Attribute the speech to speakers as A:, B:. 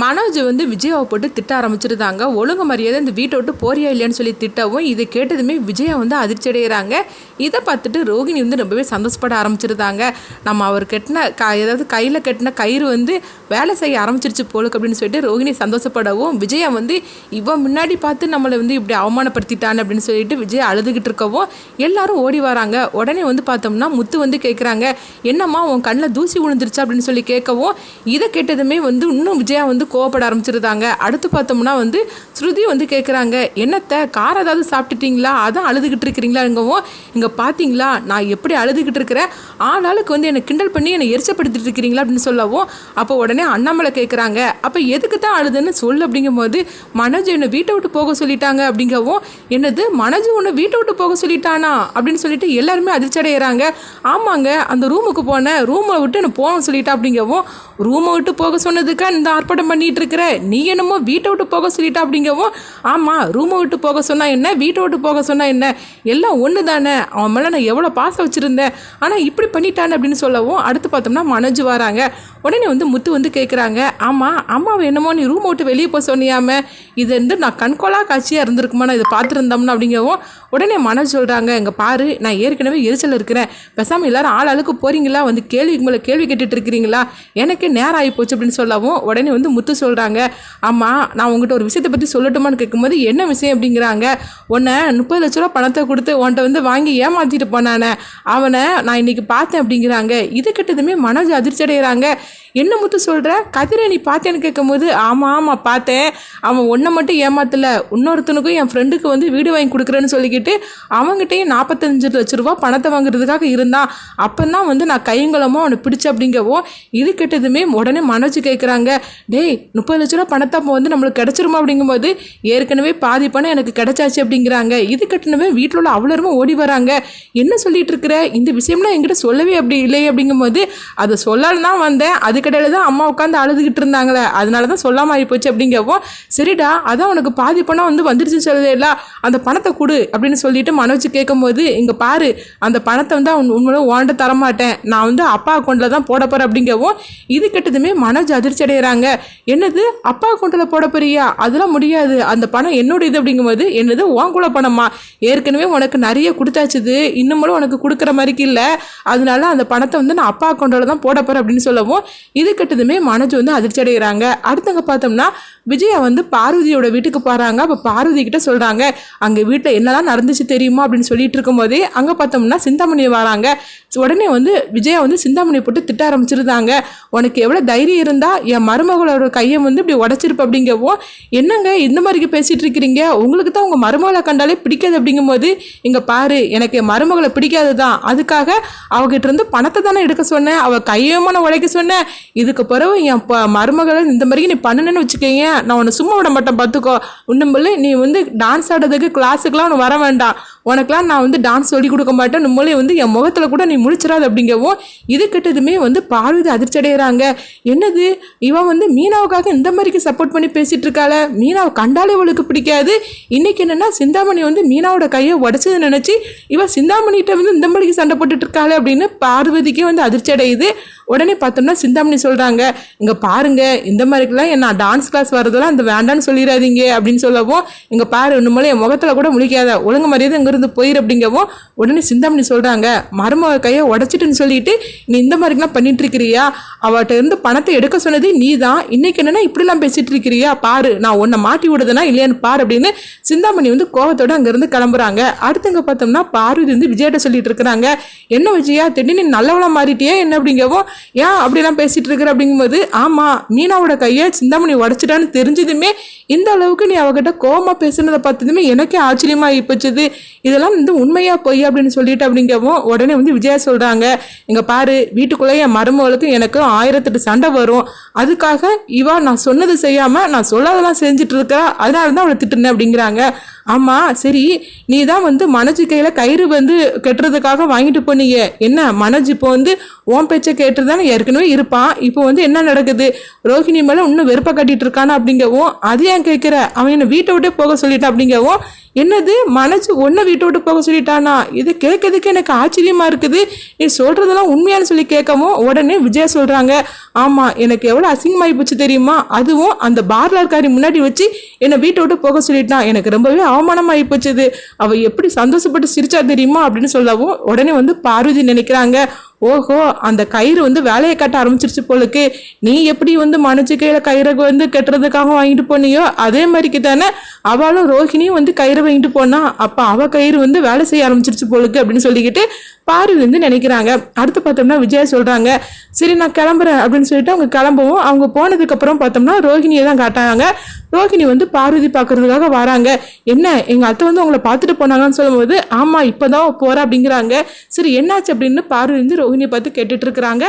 A: மனோஜ் வந்து விஜயாவை போட்டு திட்ட ஆரம்பிச்சிருந்தாங்க. ஒழுங்கு மரியாதை இந்த வீட்டை விட்டு போறியா இல்லையான்னு சொல்லி திட்டவும் இதை கேட்டதுமே விஜயா வந்து அதிர்ச்சி அடைகிறாங்க. இதை பார்த்துட்டு ரோகிணி வந்து ரொம்பவே சந்தோஷப்பட ஆரம்பிச்சிருந்தாங்க. நம்ம அவர் கட்டின க ஏதாவது கையில் கட்டின கயிறு வந்து வேலை செய்ய ஆரம்பிச்சிருச்சு போலுக்கு அப்படின்னு சொல்லிட்டு ரோகிணி சந்தோஷப்படவும் விஜயா வந்து இவன் முன்னாடி பார்த்து நம்மளை வந்து இப்படி அவமானப்படுத்திட்டான் அப்படின்னு சொல்லிட்டு விஜய் அழுதுகிட்டு இருக்கவும் எல்லாரும் ஓடி வராங்க. உடனே வந்து பார்த்தோம்னா முத்து வந்து கேட்குறாங்க என்னம்மா உன் கண்ணில் தூசி விழுந்துருச்சு? அப்படின்னு சொல்லி கேட்கவும் இதை கேட்டதுமே வந்து இன்னும் விஜயா வந்து கோவப்பட ஆரம்பிச்சிருந்தாங்க. அடுத்து பார்த்தோம்னா வந்து ஸ்ருதி வந்து கேட்குறாங்க என்னத்தை கார் ஏதாவது சாப்பிட்டுட்டிங்களா? அதான் அழுதுகிட்டு இருக்கிறீங்களாங்கவும் இங்கே பார்த்தீங்களா நான் எப்படி அழுதுகிட்டு இருக்கிறேன் ஆளாளுக்கு வந்து என்னை கிண்டல் பண்ணி என்னை எரிச்சப்படுத்திட்டு இருக்கிறீங்களா அப்படின்னு சொல்லவும் அப்போ உடனே அண்ணாமலை கேட்குறாங்க அப்போ எதுக்கு தான் அழுதுன்னு சொல்லு? அப்படிங்கும்போது மனோஜ் என்னை வீட்டை விட்டு போக சொல்லிட்டாங்க அப்படிங்கவும் என்னது மனோஜ் உன்னை வீட்டை விட்டு போக சொல்லிட்டானா? அப்படின்னு சொல்லிட்டு எல்லாருமே அதிர்ச்சி அடைகிறாங்க ஆமாங்க அந்த ரூமுக்கு போனேன். ரூமை விட்டு என்னை போக சொல்லிட்டா அப்படிங்கவும் ரூமை விட்டு போக சொன்னதுக்காக இந்த ஆர்ப்பாட்டம் பண்ணிட்டு இருக்கிற நீ என்னமோ வீட்டை விட்டு போக சொல்லிட்டா அப்படிங்கவும் ஆமாம் ரூமை விட்டு போக சொன்னால் என்ன? வீட்டை விட்டு போக சொன்னால் என்ன? எல்லாம் ஒன்று தானே அவன் மேலே நான் எவ்வளோ பாசம் வச்சுருந்தேன். ஆனால் இப்படி பண்ணிட்டானே அப்படின்னு சொல்லவும் அடுத்து பார்த்தோம்னா மனோஜ் வராங்க. உடனே வந்து முத்து வந்து கேட்குறாங்க ஆமாம் அம்மாவை என்னமோ நீ ரூமை விட்டு வெளியே போக சொன்னியாம. இது வந்து நான் கண்கொலா காட்சியாக இருந்திருக்குமா நான் இதை பார்த்துருந்தோம்னா அப்படிங்கவும் உடனே மனோஜ் சொல்கிறாங்க இங்கே பாரு நான் ஏற்கனவே எரிச்சல் இருக்கிறேன். பேசாமல் எல்லாரும் ஆள் ஆளுக்கு போகிறீங்களா வந்து கேள்விக்கு மேலே கேள்வி கேட்டுட்டு இருக்கிறீங்களா? எனக்கு நேரம் ஆகி போச்சு அப்படின்னு சொல்லவும் உடனே வந்து முத்து கொடுத்து சொல்கிறாங்க ஆமாம் நான் உங்ககிட்ட ஒரு விஷயத்தை பற்றி சொல்லட்டுமான்னு கேட்கும்போது என்ன விஷயம்? அப்படிங்கிறாங்க. உன்னை முப்பது லட்ச ரூபா பணத்தை கொடுத்து உன்கிட்ட வந்து வாங்கி ஏமாற்றிட்டு போனானே அவனை நான் இன்னைக்கு பார்த்தேன் அப்படிங்கிறாங்க. இது கிட்டதுமே மனோஜ் அதிர்ச்சி அடைகிறாங்க என்ன முத்து சொல்கிற கதிரை நீ பார்த்தேன்னு கேட்கும்போது ஆமாம் ஆமாம் பார்த்தேன். அவன் ஒன்றை மட்டும் ஏமாத்தலை. இன்னொருத்தனுக்கும் என் ஃப்ரெண்டுக்கு வந்து வீடு வாங்கி கொடுக்குறேன்னு சொல்லிக்கிட்டு அவங்ககிட்டயும் நாற்பத்தஞ்சு லட்ச ரூபா பணத்தை வாங்குறதுக்காக இருந்தான். அப்போ தான் வந்து நான் கையங்கலமோ அவனை பிடிச்ச அப்படிங்கவும் இது கெட்டதுமே உடனே மனோஜ் கேட்குறாங்க டேய் முப்பது லட்ச ரூபா பணத்தை அப்போ வந்து நம்மளுக்கு கிடச்சிருமா அப்படிங்கும்போது ஏற்கனவே பாதி பணம் எனக்கு கிடைச்சாச்சு அப்படிங்கிறாங்க. இது கட்டினவே வீட்டில் உள்ள அவ்வளோருமே ஓடி வராங்க. என்ன சொல்லிட்டு இருக்கிற? இந்த விஷயம்லாம் என்கிட்ட சொல்லவே அப்படி இல்லை அப்படிங்கும்போது அதை சொல்லலாம் தான் வந்தேன். அதுக்கு அதுக்கடையில் தான் அம்மா உட்காந்து அழுதுகிட்டு இருந்தாங்களே. அதனால தான் சொல்லாமல் ஆகி போச்சு அப்படிங்கவும் சரிடா அதான் உனக்கு பாதி பணம் வந்து வந்துருச்சுன்னு இல்லை அந்த பணத்தை கொடு அப்படின்னு சொல்லிட்டு மனோஜ் கேட்கும்போது இங்கே பாரு அந்த பணத்தை வந்து அவன் உண்மையில ஓண்ட தரமாட்டேன். நான் வந்து அப்பா அக்கௌண்ட்டில் தான் போட போகிறேன் அப்படிங்கவும் இது கெட்டதுமே மனோஜ் அதிர்ச்சி அடைகிறாங்க என்னது? அப்பா அக்கௌண்ட்டில் போட போறியா? அதெல்லாம் முடியாது. அந்த பணம் என்னோட இது அப்படிங்கும்போது என்னது? உன் கூட பணமா? ஏற்கனவே உனக்கு நிறைய கொடுத்தாச்சுது. இன்னமும் உனக்கு கொடுக்குற மாதிரிக்கு இல்லை. அதனால அந்த பணத்தை வந்து நான் அப்பா அக்கௌண்ட்டில் தான் போட போகிறேன் அப்படின்னு சொல்லவும் இது கெட்டதுமே மனோஜ் வந்து அதிர்ச்சி அடைகிறாங்க அடுத்தவங்க பார்த்தோம்னா விஜயா வந்து பார்வதியோட வீட்டுக்கு போகிறாங்க அப்போ பார்வதி கிட்ட சொல்கிறாங்க அங்கே வீட்டில் என்னெல்லாம் நடந்துச்சு தெரியுமா அப்படின்னு சொல்லிட்டு இருக்கும்போதே அங்கே பார்த்தோம்னா சிந்தாமணி வராங்க. உடனே வந்து விஜயா வந்து சிந்தாமணியை போட்டு திட்ட ஆரம்பிச்சிருந்தாங்க. உனக்கு எவ்வளோ தைரியம் இருந்தால் என் மருமகளோட கையை வந்து இப்படி உடச்சிருப்ப அப்படிங்கவும் என்னங்க இந்த மாதிரி பேசிகிட்டு இருக்கிறீங்க? உங்களுக்கு தான் உங்கள் மருமகளை கண்டாலே பிடிக்காது அப்படிங்கும்போது இங்கே பாரு எனக்கு என் மருமகளை பிடிக்காது தான் அதுக்காக அவகிட்ட இருந்து பணத்தை தானே எடுக்க சொன்னேன் அவள் கையமான உடைக்க சொன்னேன் இதுக்கு பிறகு என் ப மருமகளை இந்த மாதிரி நீ பண்ணுனேன்னு வச்சுக்கோங்க நான் உன்னை சும்மா விட மாட்டேன் பார்த்துக்கோ இன்னும் நீ வந்து டான்ஸ் ஆடுறதுக்கு கிளாஸுக்கெலாம் உனக்கு வர வேண்டாம் உனக்கெலாம் நான் வந்து டான்ஸ் சொல்லி கொடுக்க மாட்டேன். நம்மளே வந்து என் முகத்தில் கூட நீ முழிச்சிடாது அப்படிங்கவும் இது கிட்டதுமே வந்து பார்வதி அதிர்ச்சி அடைகிறாங்க என்னது? இவன் வந்து மீனாவுக்காக இந்த மாதிரிக்கு சப்போர்ட் பண்ணி பேசிட்டு இருக்காள? மீனாவை கண்டாலே இவளுக்கு பிடிக்காது. இன்னைக்கு என்னென்னா சிந்தாமணி வந்து மீனாவோட கையை உடச்சது நினச்சி இவன் சிந்தாமணிகிட்ட வந்து இந்த மாதிரிக்கு சண்டை போட்டுட்டு இருக்காளே அப்படின்னு பார்வதிக்கே வந்து அதிர்ச்சி அடையுது உடனே பார்த்தோம்னா சிந்தாமணி சொல்கிறாங்க இங்கே பாருங்கள் இந்த மாதிரிக்கெல்லாம் என்ன டான்ஸ் கிளாஸ் வரதெல்லாம் அந்த வேண்டான்னு சொல்லிடாதீங்க அப்படின்னு சொல்லவும் இங்கே பாரு இன்னும் என் முகத்தில் கூட முழிக்காத ஒழுங்கு மரியாதை இங்கேருந்து போயிரு அப்படிங்கவும் உடனே சிந்தாமணி சொல்கிறாங்க மருமக கையை உடச்சிட்டுன்னு சொல்லிட்டு நீ இந்த மாதிரிலாம் பண்ணிட்டு இருக்கிறியா அவட்ட இருந்து பணத்தை எடுக்க சொன்னது நீ தான் இன்னைக்கு என்னன்னா இப்படிலாம் பேசிட்டு இருக்கிறியா பாரு நான் உன்னை மாட்டி விடுதுனா இல்லையான்னு பாரு அப்படின்னு சிந்தாமணி வந்து கோவத்தோட அங்கேருந்து கிளம்புறாங்க. அடுத்தங்க பார்த்தோம்னா பார்வதி வந்து விஜய்கிட்ட சொல்லிட்டு இருக்கிறாங்க என்ன விஜயா? திடீர்னு நீ நல்லவளா மாறிட்டியே? என்ன? அப்படிங்கவும் ஏன் அப்படிலாம் பேசிட்டு இருக்கிற அப்படிங்கும்போது ஆமாம் மீனாவோட கையை சிந்தாமணி உடச்சிட்டான்னு தெரிஞ்சதுமே இந்த அளவுக்கு நீ அவகிட்ட கோவமா பேசுனதை பார்த்ததுமே எனக்கே ஆச்சரியமா போச்சுது. இதெல்லாம் வந்து உண்மையா பொய் அப்படின்னு சொல்லிட்டு அப்படிங்கவும் உடனே வந்து விஜயா சொல்றாங்க இங்க பாரு வீட்டுக்குள்ளே என் மருமகளுக்கும் எனக்கும் ஆயிரத்தெட்டு சண்டை வரும். அதுக்காக இவா நான் சொன்னது செய்யாம நான் சொல்லாதெல்லாம் செஞ்சுட்டு இருக்கா அதனால தான் அவளை திட்டுனேன் அப்படிங்கிறாங்க. ஆமாம் சரி நீ தான் வந்து மனோஜ் கையில் கயிறு வந்து கட்டுறதுக்காக வாங்கிட்டு போனீங்க. என்ன மனஜ் இப்போ வந்து ஓம் பேச்சை கேட்டு தானே ஏற்கனவே இருப்பான். இப்போ வந்து என்ன நடக்குது? ரோஹிணி மேலே இன்னும் வெறுப்பை கட்டிட்டு இருக்கானா அப்படிங்கவும் அது ஏன் கேட்குற அவன் என்னை வீட்டை விட்டே போக சொல்லிட்டான் அப்படிங்கவும் என்னது மனசு ஒன்றை வீட்டை விட்டு போக சொல்லிட்டானா? இதை கேட்கறதுக்கு எனக்கு ஆச்சரியமா இருக்குது. நீ சொல்றதெல்லாம் உண்மையானு சொல்லி கேட்கவும் உடனே விஜயா சொல்றாங்க ஆமா எனக்கு எவ்வளவு அசிங்கமாயி போச்சு தெரியுமா? அதுவும் அந்த பார்லர்காரி முன்னாடி வச்சு என்னை வீட்டை விட்டு போக சொல்லிட்டான். எனக்கு ரொம்பவே அவமானமாயி போச்சுது அவ எப்படி சந்தோஷப்பட்டு சிரிச்சா தெரியுமா? அப்படின்னு சொல்லவும் உடனே வந்து பார்வதி நினைக்கிறாங்க. ஓஹோ அந்த கயிறு வந்து வேலையை கட்ட ஆரம்பிச்சிருச்சு போலுக்கு. நீ எப்படி வந்து மனுச்சு கையில் கயிறை வந்து கட்டுறதுக்காக வாங்கிட்டு போனியோ அதே மாதிரிக்கு தானே அவளும் ரோஹிணியும் வந்து கயிறை வாங்கிட்டு போனா அப்போ அவள் கயிறு வந்து வேலை செய்ய ஆரம்பிச்சிருச்சு போலுக்கு அப்படின்னு சொல்லிக்கிட்டு பார்வதி வந்து நினைக்கிறாங்க. அடுத்து பார்த்தோம்னா விஜயா சொல்கிறாங்க சரி நான் கிளம்புறேன் அப்படின்னு சொல்லிட்டு அவங்க கிளம்பவும் அவங்க போனதுக்கப்புறம் பார்த்தோம்னா ரோஹிணியை தான் காட்டாங்க ரோஹிணி வந்து பார்வதி பார்க்கறதுக்காக வராங்க. என்ன எங்கள் அத்தை வந்து உங்களை பார்த்துட்டு போனாங்கன்னு சொல்லும்போது ஆமாம் இப்போ தான் போகிறேன் அப்படிங்கிறாங்க. சரி என்னாச்சு? அப்படின்னு பார்வதி வந்து ரோஹிணியை பார்த்து கேட்டுட்ருக்கிறாங்க